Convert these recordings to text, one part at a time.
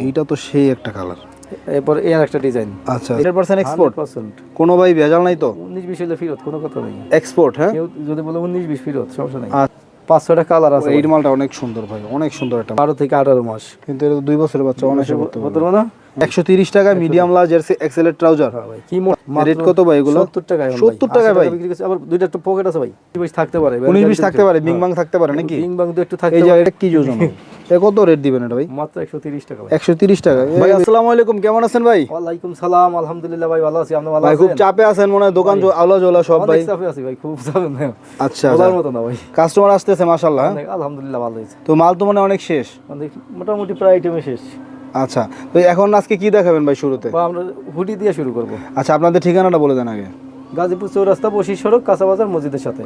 এইটা তো সেই একটা কালার এরপর এর একটা ডিজাইন আচ্ছা। হান্ড্রেড পার্সেন্ট এক্সপোর্ট পার্সেন্ট কোনো ভাই ভেজাল নাই তো? উনিশ বিশ হলে ফিরত কোনো কথা নেই। এক্সপোর্ট হ্যাঁ? কেউ যদি বলে উনিশ বিশ ফিরত সমস্যা নেই। আচ্ছা। কালার আছে এই মালটা অনেক সুন্দর ভাই অনেক সুন্দর একটা। বারো থেকে আঠারো মাস। কিন্তু এটা দুই বছরের বাচ্চা বলতে না। একশো তিরিশ টাকা মিডিয়াম লার্জ জার্সি এক্সেলের ট্রাউজার হ্যাঁ ভাই কি রেট কত ভাই এগুলো? সত্তর টাকায় এখন 70 টাকায় ভাই? বিক্রি করছে। আবার দুইটা একটু পকেট আছে ভাই। থাকতে পারে উনিশ বিশ থাকতে পারে বিং বাং থাকতে পারে নাকি? বিং বাং দু একটু থাকতে এই যে এটা কি যোজন? কত রেট দিবেন এটা ভাই? মাত্র একশো তিরিশ টাকা ভাই। একশো তিরিশ টাকা। ভাই আসসালামু আলাইকুম কেমন আছেন ভাই? ওয়ালাইকুম সালাম আলহামদুলিল্লাহ ভাই ভালো আছি। আপনি ভালো ভাই খুব চাপে আছেন মনে হয় দোকান সব ভাই। অনেক চাপে আছি ভাই খুব চাপে না। আচ্ছা বলার মতো না ভাই। কাস্টমার আসতেছে মাশাল্লাহ হ্যাঁ? আলহামদুলিল্লাহ ভালো হয়েছে তো মাল তো মানে অনেক শেষ? মোটামুটি প্রায় আইটেমে শেষ। আচ্ছা তো এখন আজকে কি দেখাবেন ভাই শুরুতে? আমরা হুডি দিয়ে শুরু করব। আচ্ছা আপনাদের ঠিকানাটা বলে দেন আগে। গাজীপুর চৌরাস্তা বসি সড়ক কাঁচাবাজার মসজিদের সাথে।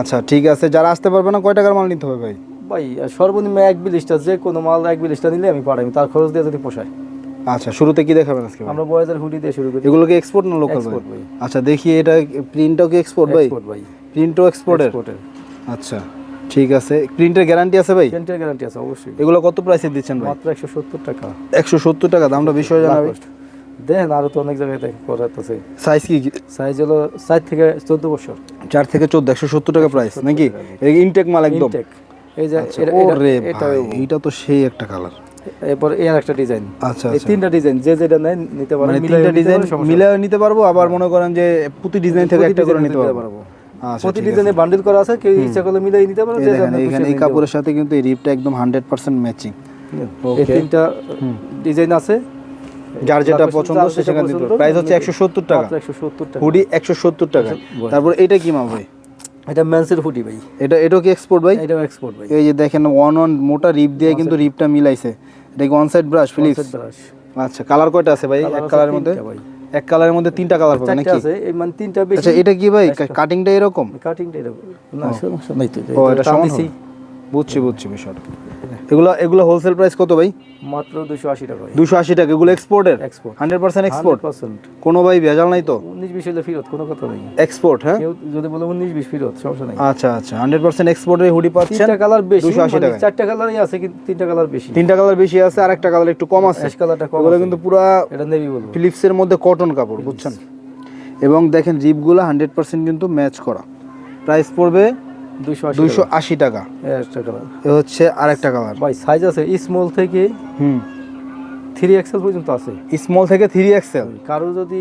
আচ্ছা ঠিক আছে যারা আসতে পারবে না কয় টাকার মাল নিতে হবে ভাই? ভাই সর্বনিম্ন এক বিলিশটা যে কোনো মাল এক বিলিশটা নিলে আমি পাঠাই তার খরচ দিয়ে যদি পোষায়। আচ্ছা শুরুতে কি দেখাবেন আজকে? আমরা বয়েজের হুডি দিয়ে শুরু করি। এগুলো কি এক্সপোর্ট না লোকাল এক্সপোর্ট ভাই? আচ্ছা দেখি এটা প্রিন্টটাও কি এক্সপোর্ট ভাই? এক্সপোর্ট ভাই। প্রিন্টও এক্সপোর্টের এক্সপোর্টের আচ্ছা ঠিক আছে। প্রিন্টের গ্যারান্টি আছে ভাই? সেন্টার গ্যারান্টি আছে অবশ্যই। এগুলো কত প্রাইসে দিচ্ছেন ভাই? মাত্র একশো সত্তর টাকা। একশো সত্তর টাকা দামটা বিষয় জানাবে দেখেন আরও তো অনেক জায়গায় দেখ করাতেছে সাইজ কি? সাইজ হলো চার থেকে চোদ্দ বছর। চার থেকে চোদ্দ একশো সত্তর টাকা প্রাইস নাকি? ইনটেক মাল একদম। ইনটেক এই যে আচ্ছা, এটা- তো সেই একটা কালার এরপর এর একটা ডিজাইন আচ্ছা এই আচ্ছা। তিনটা ডিজাইন যে যেটা নেয় নিতে পারে মানে তিনটা ডিজাইন পারে, সমস্যা মিলে নিতে পারব আবার মনে করেন যে প্রতি ডিজাইন থেকে একটা করে নিতে পারব। পারব। আচ্ছা প্রতি ডিজাইনে বান্ডিল করা আছে কেউ ইচ্ছা করলে মিলাই নিতে এখানে এই কাপড়ের সাথে কিন্তু এই রিপটা একদম হান্ড্রেড পার্সেন্ট ম্যাচিং এই তিনটা ডিজাইন আছে। যার যেটা পছন্দ সেখানে প্রাইস হচ্ছে একশো সত্তর টাকা। মাত্র 170 টাকা। হুডি একশো সত্তর টাকা তারপর এটা কি মাল ভাই? এটা মেন্সের হুডি ভাই। এটা এটাও কি এক্সপোর্ট ভাই? এটাও এক্সপোর্ট ভাই। এই যে দেখেন ওয়ান অন মোটা রিপ দিয়ে কিন্তু রিপটা মিলাইছে। এটা কি one side brush Philips brush। আচ্ছা কালার কয়টা আছে ভাই? এক কালারের মধ্যে? এক কালারের মধ্যে তিনটা কালার পাবে নাকি? আছে এই মানে তিনটা বেশি আচ্ছা এটা কি ভাই? কাটিংটা এরকম? কাটিংটা এরকম। না সমস্যা নাই তো ও এটা সমান বুঝছি বুঝছি বিষয়টা। এগুলো এগুলো হোলসেল প্রাইস কত ভাই? মাত্র দুশো আশি টাকা ভাই। দুশো আশি টাকা এগুলো এক্সপোর্টের export hundred percent export percent কোনো ভাই ভেজাল নাই তো? উনিশ বিশ হলে ফিরত কোনো কথা নেই। এক্সপোর্ট হ্যাঁ? যদি বলে উনিশ বিশ ফিরত সমস্যা নেই। আচ্ছা আচ্ছা হান্ড্রেড পার্সেন্ট এক্সপোর্টের হুডি পাচ্ছেন? তিনটা কালার বেশি 280 মানে টাকায়। চারটা কালারই আছে কিন্তু তিনটা কালার বেশি। তিনটা কালার বেশি আছে আর একটা কালার একটু কম আছে। অ্যাশ কালারটা কম এগুলো কিন্তু পুরা এটা নেভি বলব। ফিলিপসের মধ্যে কটন কাপড় বুঝছেন? এবং দেখেন হান্ড্রেড পার্সেন্ট কিন্তু ম্যাচ করা। প্রাইস পড়বে দুইশো আশি টাকা। কালার হচ্ছে আরেকটা কালার ভাই সাইজ আছে স্মল থেকে হুম। থ্রি এক্সেল পর্যন্ত আছে। স্মল থেকে থ্রি এক্সেল? কারও যদি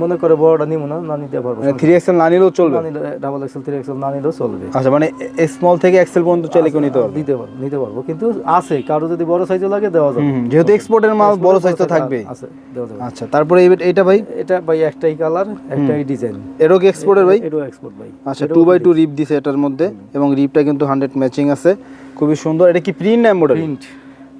মনে করে বড়টা নিব না না নিতে পারব। থ্রি এক্সেল না নিলেও চলবে? না ডাবল এক্সেল থ্রি এক্সেল না নিলেও চলবে। আচ্ছা মানে স্মল থেকে এক্সেল পর্যন্ত চাইলে কেউ নিতে পারবে? দিতে পারব নিতে পারব। কিন্তু আছে কারও যদি বড় সাইজও লাগে দেওয়া যাবে। যেহেতু এক্সপোর্টের মাল বড় সাইজ তো থাকবে। আছে দেওয়া যাবে। আচ্ছা তারপরে এটা ভাই? এটা ভাই একটাই কালার একটাই ডিজাইন এরও কি এক্সপোর্টের ভাই? এটাও এক্সপোর্ট ভাই। আচ্ছা টু বাই টু রিপ দিছে এটার মধ্যে এবং রিপটা কিন্তু হান্ড্রেড ম্যাচিং আছে। খুবই সুন্দর। এটা কি প্রিন্ট এম্বয়ডারি প্রিন্ট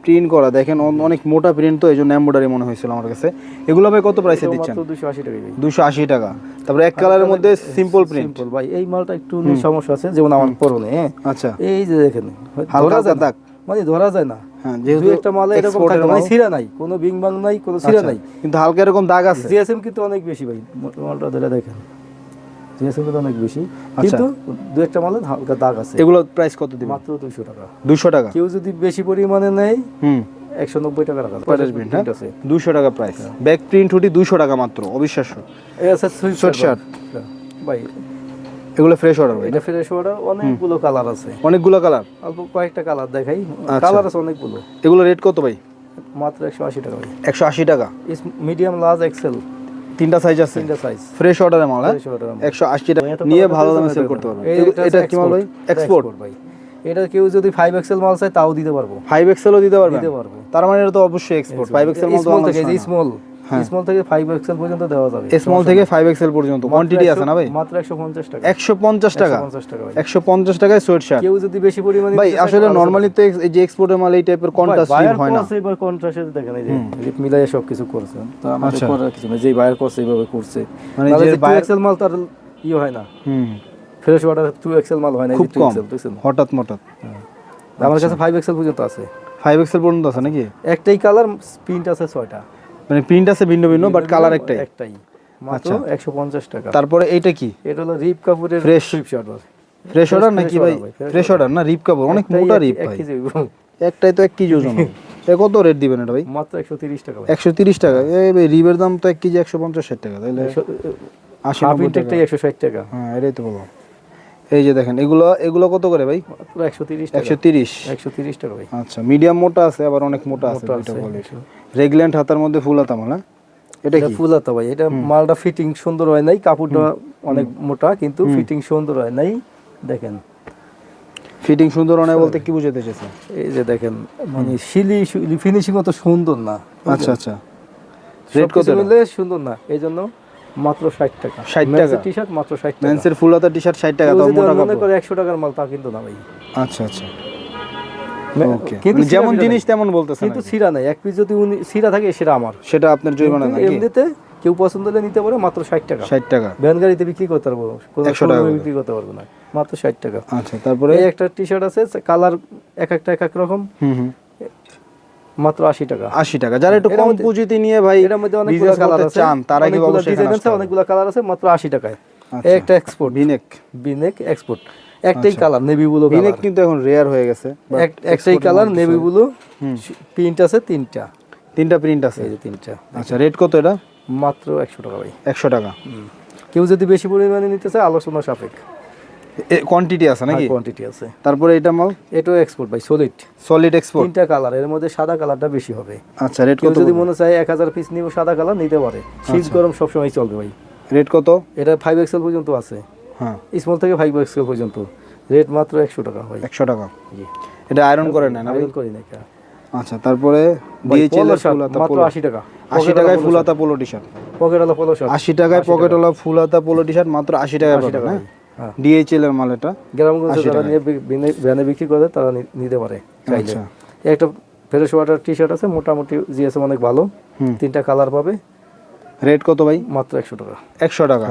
প্রিন্ট করা দেখেন অনেক মোটা প্রিন্ট তো এই জন্য এম্বয়ডারি মনে হয়েছিল আমার কাছে। এগুলো ভাই কত প্রাইসে দিচ্ছেন? দুশো আশি টাকা ভাই দুশো আশি টাকা। তারপরে এক কালারের মধ্যে সিম্পল প্রিন্ট সিম্পল ভাই এই মালটা একটু সমস্যা আছে যেমন আমার পরনে হ্যাঁ। আচ্ছা। এই যে দেখেন হালকা দাগ। মানে ধরা যায় না। হ্যাঁ যেহেতু একটা মালে এরকম export থাকে মানে মাল। নাই কোনো বিং বাং নাই কোনো সিরা আচ্ছা, নাই। কিন্তু হালকা এরকম দাগ আছে। জিএসএম কিন্তু অনেক বেশি ভাই মালটা ধরে দেখেন। জিএসএম কিন্তু অনেক বেশি। আচ্ছা। কিন্তু দু একটা মালে হালকা দাগ আছে। এগুলো প্রাইস কত দিবেন? মাত্র দুইশো টাকা। দুশো টাকা? কেউ যদি বেশি পরিমাণে নেয় হুম। একশো নব্বই টাকা রাখা হ্যাঁ? দুশো টাকা প্রাইস ব্যাক প্রিন্ট হুডি দুশো টাকা মাত্র অবিশ্বাস্য। Sweat Sweatshirt। ভাই। এগুলো ফ্রেশ অর্ডার এটা ফ্রেশ ওয়াটার অনেকগুলো কালার আছে। অনেকগুলো কালার অল্প কয়েকটা কালার দেখাই। আচ্ছা। কালার আছে অনেকগুলো। এগুলো রেট কত ভাই? মাত্র একশো আশি টাকা ভাই। একশো আশি টাকা। মিডিয়াম লার্জ এক্সেল তিনটা সাইজ আছে? তিনটা সাইজ ফ্রেশ অর্ডারের মাল হ্যাঁ? ফ্রেশ ওয়াটার একশো আশি টাকা। নিয়ে ভালো দামে সেল করতে পারবেন এটা কি মাল ভাই? এক্সপোর্ট ভাই। এটা কেউ যদি ফাইভ এক্সেল মাল চায় তাও দিতে পারব। ফাইভ এক্সেলও দিতে পারবেন? দিতে পারব। তার মানে এটা তো অবশ্যই এক্সপোর্ট ফাইভ এক্সেল মাল তো স্মল থেকে স্মল। স্মল থেকে ফাইভ এক্সেল পর্যন্ত দেওয়া যাবে। স্মল থেকে ফাইভ এক্সেল পর্যন্ত। কোয়ান্টিটি আছে না ভাই? মাত্র একশো পঞ্চাশ টাকা। একশো পঞ্চাশ টাকা। পঞ্চাশ টাকা ভাই। একশো পঞ্চাশ টাকায় সোয়েট শার্ট কেউ যদি বেশি পরিমাণে ভাই আসলে নর্মালি তো এই যে এক্সপোর্টের মাল এই টাইপের কন্ট্রাস্ট বায়ার হয় না। এবার কন্ট্রাস্টে দেখেন এই যে মিলাই সব কিছু করছে। তো আমাদের আচ্ছা। করার কিছু না যেই বায়ার করছে এইভাবে করছে। মানে যে buyer- এক্সেল মাল তার ইয়ে হয় না। হুম। ফ্রেশ ওয়াটার টু এক্সেল মাল হয় না খুব কম। এক্সেল হঠাৎ মঠাৎ। আমার কাছে ফাইভ এক্সেল পর্যন্ত আছে। ফাইভ এক্সেল পর্যন্ত আছে নাকি? একটাই কালার প্রিন্ট আছে ছয়টা। মানে প্রিন্ট আছে ভিন্ন ভিন্ন বাট কালার একটাই। একটাই। মাত্র আচ্ছা। একশো পঞ্চাশ টাকা। তারপরে এইটা কি? এটা হলো রিপ কাপুরের Fresh। Sweatshirt fresh order নাকি ভাই? ফ্রেশ অর্ডার না? রিপ কাপড় অনেক মোটা রিপ ভাই। একটাই তো এক কেজি ওজন। এ কত রেট দিবেন এটা ভাই? মাত্র একশো তিরিশ টাকা ভাই। একশো তিরিশ টাকা। এই ভাই রিবের দাম তো এক কেজি একশো পঞ্চাশ ষাট টাকা তাহলে আশি হাফ নব্বই টাকা। ইনটেকটাই একশো ষাট টাকা। হ্যাঁ এটাই তো বললাম। এই যে দেখেন এগুলো এগুলো কত করে ভাই? একশো তিরিশ একশো তিরিশ? টাকা ভাই। আচ্ছা মিডিয়াম মোটা আছে আবার অনেক মোটা আছে কোয়ালিটি রেগুলেন্ট হাতার মধ্যে ফুল হাতা মাল হ্যাঁ? এটা এটা কি? ফুল হাতা ভাই এটা মালটা ফিটিং সুন্দর হয় নাই কাপড়টা অনেক মোটা কিন্তু ফিটিং সুন্দর হয় নাই দেখেন। ফিটিং সুন্দর নয় বলতে কি বুঝাতে চাইছেন? এই যে দেখেন মানে শিলি ফিনিশিং অত সুন্দর না। আচ্ছা আচ্ছা। রেট কত সুন্দর না এই জন্য মাত্র ষাট টাকা। 60 টাকা? টি শার্ট মাত্র ষাট টাকা। মেন্সের ফুল হাতা টি শার্ট ষাট টাকা কেউ তাও যদি মোটা মনে করে একশো টাকার মাল তা কিন্তু না ভাই। আচ্ছা আচ্ছা। ওকে কিন্তু মানে যেমন জিনিস তেমন বলতেছেন কিন্তু সিরা নাই। এক পিস যদি উনি সিরা থাকে সেটা আমার। সেটা আপনার জরিমানা নাকি? এমনিতে কেউ পছন্দ হলে নিতে পারে মাত্র ষাট টাকা। ষাট টাকা। ভ্যান গাড়িতে বিক্রি করতে পারব। কোনো 100 টাকা। বিক্রি করতে পারব না। মাত্র ষাট টাকা। আচ্ছা তারপরে? এই একটা টি শার্ট আছে কালার এক একটা এক এক রকম। হুম হুম। মাত্র আশি টাকা। আশি টাকা। যারা একটু কম পুঁজিতে নিয়ে ভাই এটার মধ্যে অনেকগুলো কালার আছে। চান তারা কি অনেকগুলো অবশ্যই ডিজাইন আছে অনেকগুলো কালার আছে মাত্র আশি টাকায়। আচ্ছা। একটা export V neck V neck export একটাই colour navy blue V neck কিন্তু এখন রেয়ার হয়ে গেছে একটাই কালার নেভি। ব্লু প্রিন্ট আছে তিনটা। তিনটা প্রিন্ট আছে। এই যে তিনটা। আচ্ছা রেট কত এটা? মাত্র একশো টাকা ভাই। একশো টাকা। কেউ যদি বেশি পরিমাণে নিতে চায় আলোচনা সাপেক্ষ। কোয়ান্টিটি আছে নাকি? কোয়ান্টিটি আছে। তারপরে এটা মাল? এটাও এক্সপোর্ট ভাই সলিড সলিড এক্সপোর্ট তিনটা কালারের মধ্যে সাদা কালারটা বেশি হবে। আচ্ছা রেট কত যদি মনে চায় এক হাজার পিস নিব সাদা কালার নিতে পারে। শীত আচ্ছা। গরম সবসময় চলবে ভাই। রেট কত? এটা ফাইভ এক্সেল পর্যন্ত আছে। হ্যাঁ। স্মল থেকে ফাইভ এক্সেল পর্যন্ত। রেট মাত্র একশো টাকা ভাই। একশো টাকা। জি। এটা আয়রন করে না ভাই? আবেদন করি না আচ্ছা তারপরে ডিএইচএল ফুলাতা মাত্র পোলো আশি টাকা। আশি টাকায় ফুলাতা পোলো টি শার্ট পকেট আলা পলো শার্ট আশি টাকায় পকেটওয়ালা ফুলাতা পোলো টি শার্ট মাত্র আশি টাকায় পাবেন টাকা হ্যাঁ ডিএইচএল এর মাল এটা। গ্রামগঞ্জে যারা নিয়ে ভ্যানে বিক্রি করে তারা নিতে পারে চাইলে। আচ্ছা। একটা ফেরোস ওয়াটার টি শার্ট আছে মোটামুটি জিএসএম অনেক ভালো। তিনটা কালার পাবে। রেট কত ভাই? মাত্র একশো টাকা। একশো টাকা?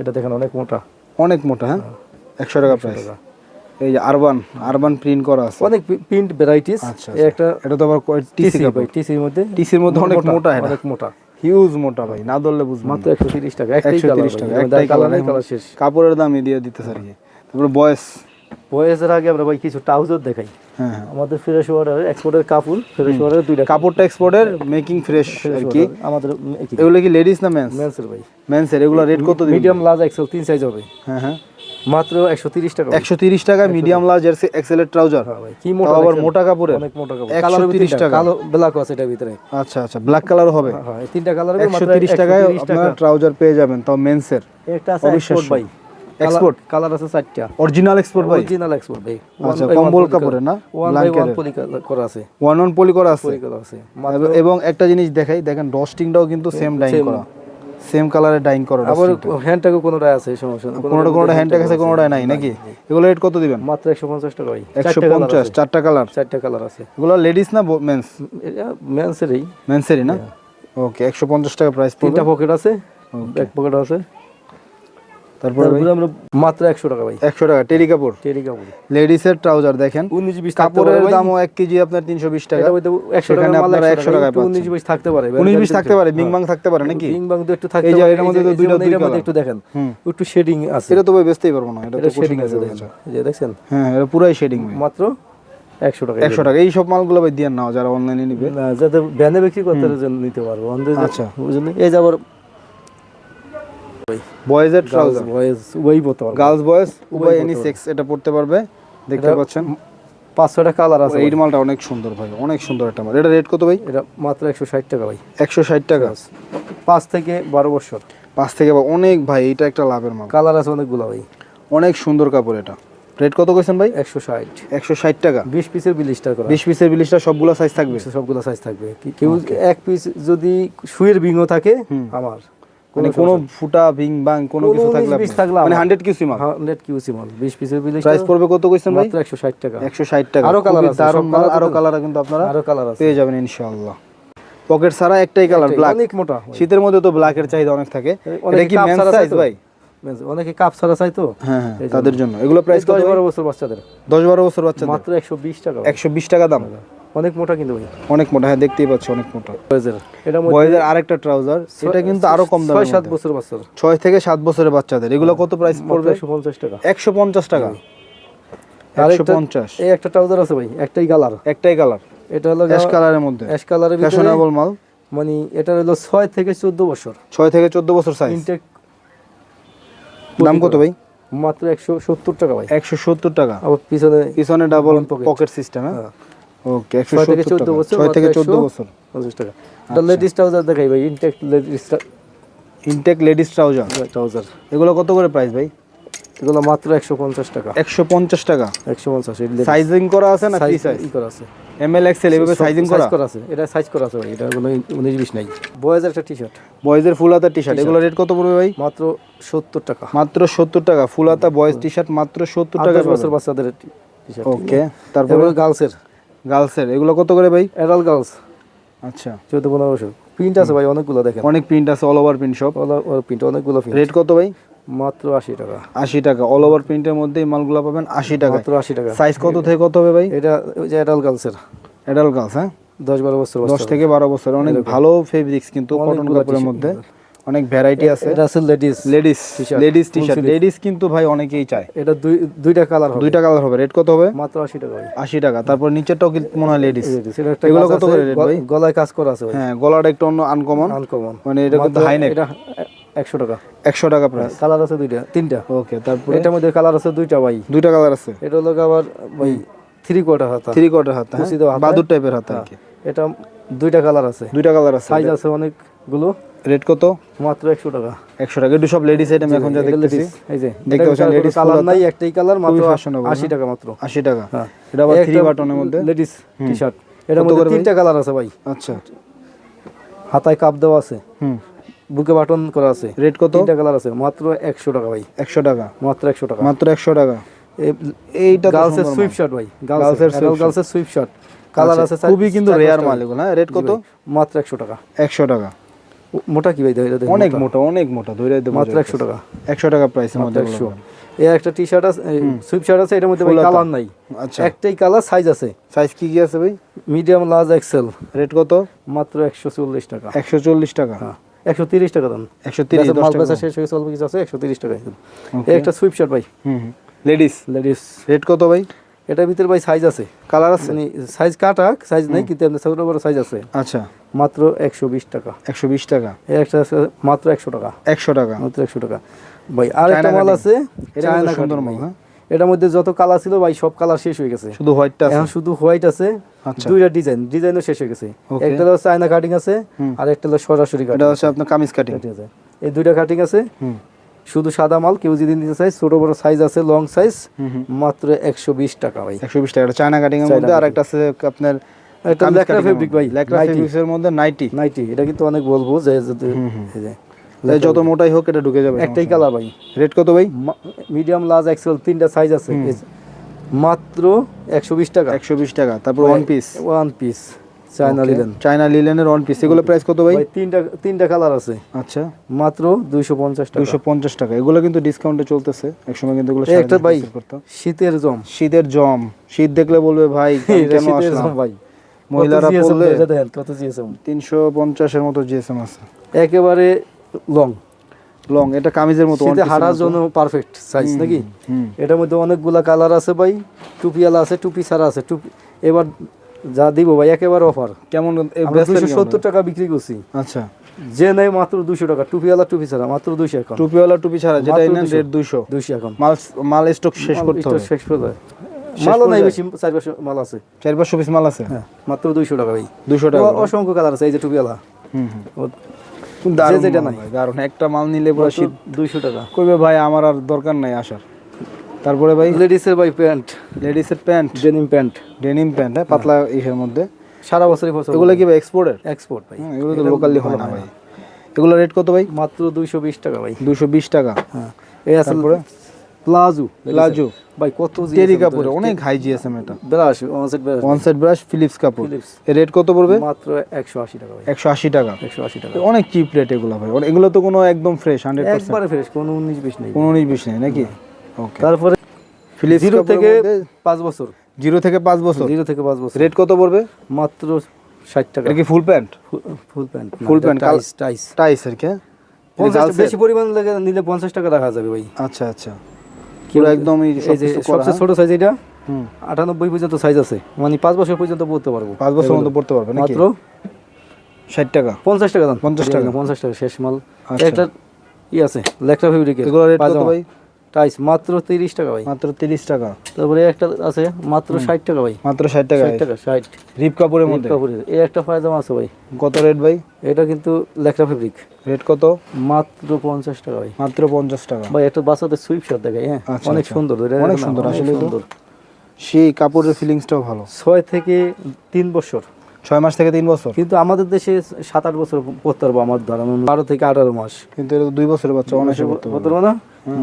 এটা দেখেন অনেক মোটা। অনেক মোটা হ্যাঁ? একশো টাকা প্রাইস এই যে আরবান আরবান প্রিন্ট করা আছে। অনেক প্রিন্ট ভ্যারাইটিস আচ্ছা, একটা এটা তো আবার টিসি টিসির মধ্যে টিসির মধ্যে অনেক মোটা অনেক মোটা। হিউজ মোটা ভাই না ধরলে বুঝবেন মাত্র একশো তিরিশ টাকা একশো তিরিশ টাকা একটাই কালার শেষ। কাপড়ের দামই দিয়ে দিতেছে আর কি। তারপরে বয়স বয়সের আগে আমরা ভাই কিছু ট্রাউজার দেখাই। হ্যাঁ হ্যাঁ। আমাদের ফ্রেশ ওয়াটার এক্সপোর্টের কাপড় ফ্রেশ ওয়াটার দুইটা কাপড়টা এক্সপোর্টের মেকিং ফ্রেশ আর কি। আমাদের এগুলো কি লেডিস না মেন্স মেন্সের ভাই। মেন্সের এগুলো রেট কত মিডিয়াম লার্জ এক্সেল তিন সাইজ হবে। হ্যাঁ হ্যাঁ। মাত্র একশো তিরিশ টাকা ভাই। একশো তিরিশ টাকা মিডিয়াম লার্জ জার্সি এক্সেলের ট্রাউজার কি মোটা আবার মোটা কাপড়ের। অনেক মোটা কাপড়। 130 তিরিশ টাকা। কালো ব্ল্যাক আছে ভিতরে। আচ্ছা আচ্ছা ব্ল্যাক কালার হবে। হ্যাঁ, হ্যাঁ তিনটা কালার টাকায় আপনারা ট্রাউজার পেয়ে যাবেন তাও মেন্সের একটা আছে এক্সপোর্ট ভাই। Export? কালার আছে চারটা। অরিজিনাল এক্সপোর্ট ভাই? অরিজিনাল এক্সপোর্ট ভাই। আচ্ছা, কম্বল কাপড়ের না? ওয়ান বাই ওয়ান পলি করা আছে। ওয়ান ওয়ান পলি করা আছে। পলি করা আছে এবং একটা জিনিস দেখাই দেখেন ডস্টিংটাও কিন্তু সেম Same। করা। সেম কালারের ডাইং করা আবার হ্যান্ডটাকে কোনোটাই আছে সমস্যা না কোনোটা কোনোটা হ্যান্ডটেক আছে কোনোটা নাই নাকি? এগুলো রেট কত দিবেন? মাত্র একশো পঞ্চাশ টাকা ভাই। 150 চারটা কালার চারটা কালার কালার আছে। এগুলো লেডিস না মেন্স এটা মেন্সেরই মেন্সেরই না? ওকে একশো পঞ্চাশ টাকা প্রাইস পড়বে। তিনটা পকেট আছে ব্যাক পকেট আছে। তারপরে আমরা মাত্র একশো টাকা ভাই। একশো টাকা টেরি কাপড়? টেরি কাপড়। লেডিসের ট্রাউজার দেখেন। উনিশ বিশ কাপড়ের দামও এক কেজি আপনার তিনশো বিশ টাকা। একশো টাকা আপনারা একশো টাকা। উনিশ বিশ থাকতে পারে উনিশ বিশ থাকতে পারে বিং বাং থাকতে পারে নাকি? বিং বাং তো একটু থাকতে এই পারে। এটার মধ্যে দুইটা যেমন দুই এটার মধ্যে একটু দেখেন। একটু শেডিং আছে। এটা তো ভাই বেচতেই পারব না এটা তো শেডিং আছে হয়ে দেখেন। যে দেখছেন? হ্যাঁ এটা পুরাই শেডিং মাত্র একশো টাকা। একশো টাকা এই সব মালগুলো ভাই দিয়ে নাও যারা অনলাইনে নিবে। যাতে ভ্যানে বিক্রি করতে নিতে পারব। আচ্ছা। এই যে আবার বয়েজের ট্রাউজার বয়েজ ওই পড়তে পারব গার্লস বয়েজ উভয় এনি সেক্স এটা পড়তে পারবে। দেখতে পাচ্ছেন। কালার আছে এই মালটা অনেক সুন্দর ভাই অনেক সুন্দর একটা মাল। এটা রেট কত ভাই? এটা মাত্র একশো ষাট টাকা ভাই। একশো ষাট টাকা। পাঁচ থেকে বারো বছর। পাঁচ থেকে অনেক ভাই এটা একটা লাভের মাল। কালার আছে অনেকগুলো ভাই। অনেক সুন্দর কাপড় এটা। রেট কত কইছেন ভাই? একশো ষাট। একশো ষাট টাকা। বিশ পিসের বিলিস্টার করা। বিশ পিসের বিলিশটা সবগুলো সাইজ থাকবে। সবগুলো সাইজ থাকবে। কেউ এক পিস যদি শুয়ের বিংও থাকে আমার। মানে কোনো ফুটা বিং বাং কোনো কিছু থাকলে মানে আমার। হান্ড্রেড কিউসি মাল হান্ড্রেড কিউসি মাল বিশ পিসের বিলিস্টার প্রাইস পড়বে কত কইছেন ভাই? মাত্র একশো ষাট টাকা। একশো ষাট টাকা। আরও খুবই আছে, আরও কালার কিন্তু আপনারা আরও কালার আছে। পেয়ে যাবেন ইনশাআল্লাহ। পকেট ছাড়া একটাই কালার ব্ল্যাক অনেক মোটা। শীতের মধ্যে তো ব্ল্যাকের চাহিদা অনেক থাকে। এটা কি মেন সাইজ ভাই? অনেকে কাপ ছাড়া চাই তো। হ্যাঁ হ্যাঁ। তাদের জন্য। এগুলো প্রাইস দশ কত বারো বছর বাচ্চাদের। দশ বারো বছর বাচ্চাদের। মাত্র একশো বিশ টাকা। ভাই। একশো বিশ টাকা দাম। অনেক মোটা কিন্তু ভাই। অনেক মোটা হ্যাঁ দেখতেই পাচ্ছ অনেক মোটা। বয়েজের এটা বয়েজের আরেকটা ট্রাউজার এটা কিন্তু আরও কম দামে ছয় সাত বছর বাচ্চার। ছয় থেকে সাত বছরের বাচ্চাদের। এগুলো কত প্রাইস পড়বে পড়বে? একশো পঞ্চাশ টাকা। একশো পঞ্চাশ টাকা। একশো আরেকটা- পঞ্চাশ। এই একটা ট্রাউজার আছে ভাই একটাই কালার একটাই কালার এটা হলো অ্যাশ কালারের মধ্যে। অ্যাশ কালারের ভিতরে ফ্যাশনেবল মাল। মানে এটা হলো ছয় থেকে চোদ্দ বছর। ছয় থেকে চোদ্দ বছর সাইজ ইনটেক দাম কত ভাই? মাত্র একশো সত্তর টাকা ভাই। একশো সত্তর টাকা। আবার পিছনে পিছনে ডাবল পকেট সিস্টেম হ্যাঁ? হ্যাঁ, ওকে থেকে বছর থেকে বছর। টাকা। লেডিস ট্রাউজার দেখাই ভাই ইনটেক লেডিস ইনটেক লেডিস ট্রাউজার ট্রাউজার এগুলো কত করে প্রাইস ভাই? এগুলো মাত্র একশো পঞ্চাশ টাকা। একশো পঞ্চাশ টাকা। একশো পঞ্চাশ সাইজিং করা আছে না ফ্রি সাইজ করা আছে। এভাবে সাইজিং করা? করা আছে। এটা সাইজ করা আছে ভাই এটা কোনো উনিশ বিশ নাই। বয়েজের একটা টি শার্ট বয়েজের ফুল হাতা টি শার্ট এগুলো রেট কত পড়বে ভাই? মাত্র সত্তর টাকা। মাত্র সত্তর টাকা। ফুল হাতা বয়েজ টি শার্ট মাত্র সত্তর আট টাকা বছর বাচ্চাদের ওকে তারপরে? গার্লসের গার্লসের। এগুলো কত করে ভাই? অ্যাডাল্ট গার্লস আচ্ছা। চোদ্দ পনেরো বছর। প্রিন্ট আছে ভাই অনেকগুলো দেখেন। অনেক প্রিন্ট আছে অল ওভার প্রিন্ট সব। প্রিন্ট অনেকগুলো প্রিন্ট রেট কত ভাই? মাত্র আশি টাকা। আশি টাকা। অল ওভার প্রিন্টের মধ্যে মালগুলো পাবেন আশি টাকা মাত্র আশি টাকা। সাইজ কত থেকে কত হবে ভাই? এটা ওই যে অ্যাডাল্ট গার্লসের অ্যাডাল্ট গার্লস হ্যাঁ? দশ বারো বছর দশ থেকে বারো বছর। অনেক ভালো ফেব্রিক্স কিন্তু কটন অনেকগুলো কাপড়ের মধ্যে। অনেক ভ্যারাইটি আছে। এটা আছে ladies ladies ladies T shirt ladies কিন্তু ভাই অনেকেই চায়। এটা দুই দুইটা কালার হবে। দুইটা কালার হবে। রেট কত হবে? মাত্র আশি টাকা ভাই। আশি টাকা। তারপর নিচেরটাও কি মনে হয় লেডিস এগুলো কত করে গ- ভাই? গলায় কাজ করা আছে হ্যাঁ গলাটা একটু অন্য আনকমন আনকমন মানে এটা কিন্তু হাই নেক এটা একশো টাকা। একশো টাকা প্রাইস কালার আছে দুইটা তিনটা। ওকে তারপর? এটার মধ্যে কালার আছে দুইটা ভাই। দুইটা কালার আছে? এটা হলো আবার ভাই থ্রি কোয়ার্টার হাতা। থ্রি কোয়ার্টার হাত হ্যাঁ। বাদুর টাইপের হাত আর এটা দুইটা কালার আছে। দুইটা কালার আছে। সাইজ আছে অনেকগুলো রেট কত? মাত্র একশো টাকা। একশো টাকা। একটু সব লেডিস আইটেম এখন যা দেখতেছি। এই যে দেখতে পাচ্ছেন ladies কালার নাই একটাই কালার মাত্র আশি টাকা মাত্র। আশি টাকা। হ্যাঁ এটা আবার থ্রি বাটনের মধ্যে? লেডিস টি শার্ট কত মধ্যে তিনটা কালার আছে ভাই। আচ্ছা। হাতায় কাপ দেওয়া আছে। হুম। বুকে বাটন করা আছে। রেট কত? তিনটা কালার আছে। মাত্র একশো টাকা ভাই। একশো টাকা। মাত্র একশো টাকা। মাত্র একশো টাকা। এইটা গার্লসের সুইপ। শার্ট ভাই। গার্লসের গার্লসের সুইপ শার্ট কালার আছে খুবই কিন্তু রেয়ার মাল এগুলো হ্যাঁ রেট কত? মাত্র একশো টাকা। একশো টাকা। মোটা কি ভাই? অনেক মোটা। অনেক মোটা ধরে দেবো মাত্র একশো টাকা। একশো টাকা প্রাইসের মধ্যে একশো। এই একটা টি শার্ট আছে সুইপ শার্ট আছে এটার মধ্যে ভাই কালার নাই। আচ্ছা। একটাই কালার সাইজ আছে। সাইজ কি কি আছে ভাই? মিডিয়াম লার্জ এক্সেল রেট কত? মাত্র একশো চল্লিশ টাকা। একশো চল্লিশ টাকা? হ্যাঁ। একশো তিরিশ টাকা দাম। একশো তিরিশ মাল শেষ হয়ে অল্প কিছু আছে একশো তিরিশ টাকা. একটা সুইপ শার্ট ভাই। লেডিস লেডিস রেট কত ভাই? এটার ভিতরে ভাই সাইজ আছে। কালার আছে। সাইজ কাটা সাইজ নাই কিন্তু এমনি ছোট বড় সাইজ আছে। আচ্ছা। মাত্র একশো বিশ টাকা। একশো বিশ টাকা। একটা মাত্র একশো টাকা। একশো টাকা। মাত্র একশো টাকা। ভাই আর একটা মাল আছে চায়না সুন্দর মাল হ্যাঁ। এটার মধ্যে যত কালার ছিল ভাই সব কালার শেষ হয়ে গেছে। শুধু হোয়াইটটা আছে? এখন শুধু হোয়াইট আছে। আচ্ছা। দুইটা ডিজাইন ডিজাইনও শেষ হয়ে গেছে। একটা হলো চায়না কাটিং আছে আর একটা হলো সরাসরি কাটিং এটা হচ্ছে আপনার কামিজ কাটিং এই দুইটা কাটিং আছে। শুধু সাদা মাল কেউ যদি নিতে চাই ছোট বড় সাইজ আছে লং সাইজ মাত্র একশো বিশ টাকা ভাই। একশো বিশ টাকা। চায়না কাটিং এর মধ্যে আর একটা আছে আপনার একটা ফেব্রিক ভাই ফেব্রিক্স এর মধ্যে নাইটি নাইটি এটা কিন্তু অনেক বলব যে যত মোটাই হোক এটা ঢুকে যাবে একটাই কালার ভাই। রেট কত ভাই? মিডিয়াম লার্জ এক্সেল তিনটা সাইজ আছে। মাত্র একশো বিশ টাকা। একশো বিশ টাকা তারপর one piece one piece China linen China লিলেনের one piece এগুলো প্রাইস কত ভাই? তিনটা তিনটা কালার আছে। আচ্ছা। মাত্র দুইশো পঞ্চাশ টাকা। দুইশো পঞ্চাশ টাকা। এগুলো কিন্তু ডিসকাউন্টে চলতেছে। একসময় কিন্তু এগুলো একটা ভাই শীতের জম। শীতের জম। শীত দেখলে বলবে ভাই কেন আসলাম? ভাই। মহিলারা বললে কত জিএসএম তিনশো পঞ্চাশের মতো জিএসএম আছে। একেবারে লং লং এটা কামিজের মতো শীতে হারার জন্য পারফেক্ট সাইজ নাকি? এটার মধ্যে অনেকগুলা কালার আছে ভাই। টুপিওয়ালা আছে টুপি ছাড়া আছে। টুপি এবার যা দিব ভাই একেবারে অফার কেমন দুশো সত্তর টাকা বিক্রি করছি। আচ্ছা। যে নেই মাত্র দুশো টাকা টুপিওয়ালা টুপি ছাড়া মাত্র দুশো এখন। টুপিওয়ালা টুপি ছাড়া যেটা নেন রেট দুইশো। দুশো এখন। মাল মাল স্টক শেষ করতে হবে। শেষ করে দেয়। মালও নাই বেশি চার পাঁচশো মাল আছে। চার পাঁচশো পিস মাল আছে? হ্যাঁ মাত্র দুইশো টাকা ভাই। দুশো টাকা অসংখ্য কালার আছে এই যে টুপিওয়ালা। হুম দারুণ যেটা নাই। দারুণ। একটা মাল নিলে পুরো দুইশো টাকা। কইবে ভাই আমার আর দরকার নাই আসার। তারপরে ভাই? লেডিসের ভাই pant. লেডিসের pant. Denim pant. Denim pant হ্যাঁ পাতলা ইসের মধ্যে। সারা বছরই ফসল এগুলো কি ভাই এক্সপোর্টের এক্সপোর্ট ভাই। এগুলো তো লোকালি হয় না ভাই। এগুলো রেট কত ভাই? মাত্র দুইশো বিশ টাকা ভাই। দুশো বিশ টাকা। হ্যাঁ। এই আছে প্লাজো প্লাজো ভাই কত টেরি কাপড়ে অনেক হাই জিএসএম এটা। Brush onset brush one side brush Philips কাপড় এর রেট কত পড়বে? মাত্র একশো আশি টাকা ভাই। একশো আশি টাকা। একশো আশি টাকা। অনেক চিপ রেট এগুলো ভাই। এগুলো তো কোনো একদম ফ্রেশ হান্ড্রেড পার্সেন্ট একবারে ফ্রেশ কোনো উনিশ বিশ নেই। কোনো উনিশ বিশ নেই নাকি? ওকে তারপরে জিরো থেকে পাঁচ বছর। জিরো থেকে পাঁচ বছর। জিরো থেকে পাঁচ বছর। রেট কত পড়বে? মাত্র ষাট টাকা। কি full pant full pant Full pant, ties ties ties আর কি হ্যাঁ? পঞ্চাশ? বেশি পরিমাণ নিলে পঞ্চাশ টাকা রাখা যাবে ভাই। আচ্ছা আচ্ছা। পুরো একদম এই এই যে সবকিছু করা, সবচেয়ে ছোট সাইজ এটা হ্যাঁ? আটানব্বই পর্যন্ত সাইজ আছে। মানে পাঁচ বছর পর্যন্ত পড়তে পারব। পাঁচ বছর মতো পড়তে পারবে মাত্র ষাট টাকা। পঞ্চাশ টাকা দাম। 50 টাকা। পঞ্চাশ টাকা শেষ মাল। আচ্ছা। একটা ই আছে লেকটা ফেব্রিকের এগুলো রেট কত ভাই? টাইস মাত্র তিরিশ টাকা ভাই। মাত্র তিরিশ টাকা। তারপরে একটা আছে মাত্র ষাট টাকা ভাই। মাত্র ষাট টাকা। ষাট টাকা ষাট। রিপ কাপড়ের মধ্যে? কাপড়ের। এই একটা পায়জামা আছে ভাই। কত রেট ভাই? এটা কিন্তু লেকটা ফেব্রিক রেট কত? মাত্র পঞ্চাশ টাকা ভাই। মাত্র পঞ্চাশ টাকা। ভাই একটা বাচ্চাদের সুইপ শট দেখাই হ্যাঁ? আচ্ছা, অনেক আচ্ছা। সুন্দর অনেক সুন্দর, আসলে সুন্দর। সেই কাপড়ের ফিলিংসটাও ভালো। ছয় থেকে তিন বছর। ছয় মাস থেকে তিন বছর? কিন্তু আমাদের দেশে সাত আট বছর পড়তে পারব আমার ধরানো বারো থেকে আঠারো মাস। কিন্তু এটা দুই বছরের বাচ্চা অনায়াসে পড়তে পারব। না?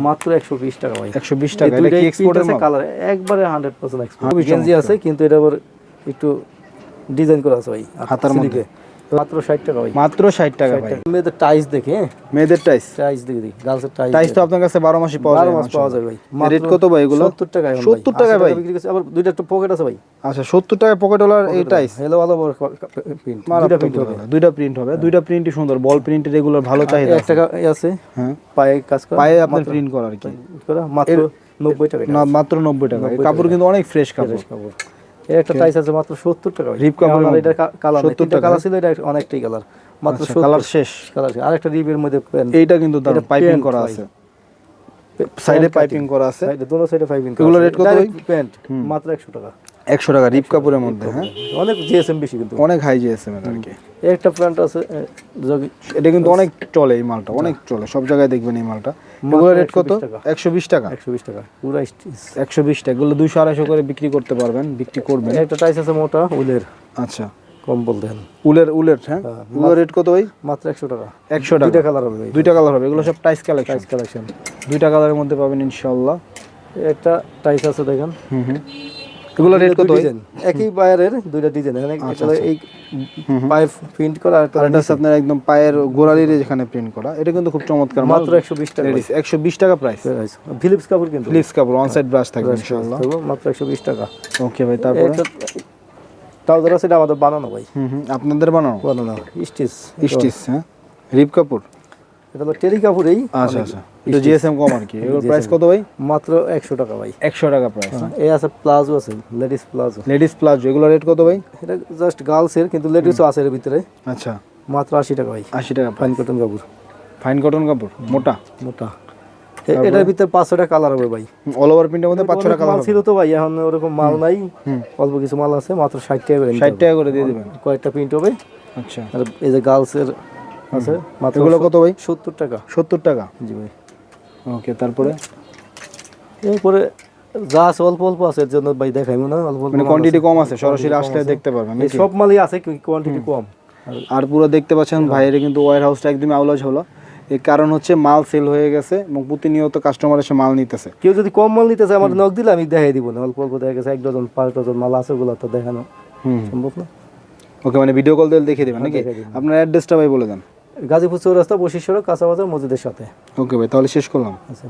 মাত্র একশো বিশ টাকা ভাই। একশো বিশ টাকা এটা কি এক্সপোর্টের কালার একবারে হান্ড্রেড পার্সেন্ট এক্সপোর্ট আছে কিন্তু এটা আবার একটু ডিজাইন করা আছে ভাই হাতার মধ্যে। মাত্র ষাট টাকা ভাই। মাত্র ষাট টাকা ভাই। মেয়েদের টাইস দেখে হ্যাঁ? মেয়েদের টাইস টাইস দেখে দেখি। গার্লসের টাইস টাইস তো আপনার কাছে বারো মাসই পাওয়া যায় মাস পাওয়া যায় ভাই। রেট কত ভাই এগুলো? সত্তর টাকায় এখন ভাই। 70 টাকায় 80 ভাই? বিক্রি করছে। আবার দুইটা একটা পকেট আছে ভাই। আচ্ছা সত্তর টাকা পকেট ওলার এই টাইস হেলো ভালো প্রিন্ট দুইটা প্রিন্ট হবে। দুইটা প্রিন্ট হবে। দুইটা প্রিন্টই সুন্দর। বল প্রিন্টের এগুলোর ভালো চাহিদা একটা কা- এ আছে। হ্যাঁ। পায়ে কাজ করা। পায়ে আপনার প্রিন্ট করা আর কি। করা। মাত্র নব্বই টাকা না মাত্র নব্বই টাকা। কাপড় কিন্তু অনেক ফ্রেশ কাপড়। কাপড়। এর একটা প্রাইস আছে মাত্র সত্তর টাকা রিপ কাপড় এটা কালার 70 তিনটা টাকা। কালার ছিল এটা অনেকটাই কালার মাত্র আচ্ছা, সত্তর কালার শেষ। কালার আরেকটা রিপের মধ্যে প্যান্ট এইটা কিন্তু তার পাইপিং করা আছে। সাইডে পাইপিং করা আছে। সাইডে দোনো সাইডে ফাইভিং এগুলো রেট কত প্যান্ট মাত্র একশো টাকা। একশো টাকা রিপ কাপড়ের মধ্যে হ্যাঁ? অনেক জিএসএম বেশি কিন্তু। অনেক হাই জিএসএম আর কি। একটা প্যান্ট আছে এটা কিন্তু অনেক চলে এই মালটা অনেক চলে সব জায়গায় দেখবেন এই মালটা। এগুলো রেট কত? একশো বিশ টাকা। একশো বিশ টাকা? পুরা একশো বিশ টাকা এগুলো দুশো আড়াইশো করে বিক্রি করতে পারবেন বিক্রি করবেন। একটা টাইস আছে মোটা উলের। আচ্ছা। কম্বল দেন। উলের উলের হ্যাঁ? হ্যাঁ, এগুলো রেট কত ভাই? মাত্র একশো টাকা। একশো দুইটা টাকা কালার হবে দুইটা কালার হবে এগুলো সব টাইস কালেকশন টাইস কালেকশন দুইটা কালারের মধ্যে পাবেন ইনশাল্লাহ একটা টাইস আছে দেখেন। হুম হুম। এগুলো রেট কত একই বায়ারের দুইটা ডিজাইন এখানে একটা এই পাইপ প্রিন্ট করা আর এটা আপনার একদম পায়ের গোড়ালির যেখানে প্রিন্ট করা এটা কিন্তু খুব চমৎকার মাত্র একশো বিশ টাকা একশো বিশ টাকা প্রাইস ফিলিপস কাপড় কিন্তু। ফ্লিপস কাপড় অন সাইড ব্রাশ থাকবে ইনশাল্লাহ থাকবে মাত্র একশো বিশ টাকা। ওকে ভাই তারপরে? ট্রাউজার আছে এটা আমাদের বানানো ভাই। হুম হুম আপনাদের বানানো? বানানো স্টিচ। স্টিচ হ্যাঁ। রিপ কাপড়? এটা তো টেরি কাপড়েই আচ্ছা আচ্ছা। এটা জিএসএম কম আর কি। এগুলোর প্রাইস কত ভাই? মাত্র একশো টাকা ভাই। একশো টাকা প্রাইস এই আছে প্লাজো আছে লেডিস প্লাজো লেডিস প্লাজো এগুলো রেট কত ভাই? এটা জাস্ট গার্লসের কিন্তু লেডিসও আছে এর ভিতরে। আচ্ছা। মাত্র আশি টাকা ভাই। আশি টাকা ফাইন কটন কাপড়। ফাইন কটন কাপড়? মোটা? মোটা। এটার ভিতরে পাঁচশোটা কালার হবে ভাই। অল ওভার প্রিন্টের মধ্যে পাঁচশো টাকা মাল ছিল তো ভাই এখন ওরকম মাল নাই। অল্প কিছু মাল আছে মাত্র ষাট টাকা করে ষাট। টাকা করে দিয়ে দেবেন? কয়েকটা প্রিন্ট হবে। আচ্ছা। আর এই যে গার্লসের আছে? মাত্র এগুলো কত ভাই? সত্তর টাকা। সত্তর টাকা? জি ভাই। ওকে তারপরে? এরপরে যা আছে অল্প অল্প আছে এর জন্য ভাই দেখাইবো না অল্প অল্প মানে কোয়ান্টিটি কম আছে সরাসরি আসলে দেখতে পারবেন সব মালই আছে কোয়ান্টিটি কম। আর পুরো দেখতে পাচ্ছেন ভাইয়ের কিন্তু ওয়ার হাউসটা একদমই আউলাজ হলো। এর কারণ হচ্ছে মাল সেল হয়ে গেছে এবং প্রতিনিয়ত কাস্টমার এসে মাল নিতেছে। কেউ যদি কম মাল নিতে চায় আমার নক দিলে আমি দেখাই দিব না। অল্প অল্প দেখা গেছে এক ডজন পাঁচ ডজন মাল আছে ওগুলো তো দেখানো সম্ভব না। ওকে মানে ভিডিও কল দিয়ে দেখিয়ে দেবেন নাকি। আপনার অ্যাড্রেসটা ভাই বলে দেন। গাজীপুর চৌরাস্তা বশিষ্ঠ কাঁচাবাজার মসজিদের সাথে। ওকে ভাই তাহলে শেষ করলাম। আচ্ছা।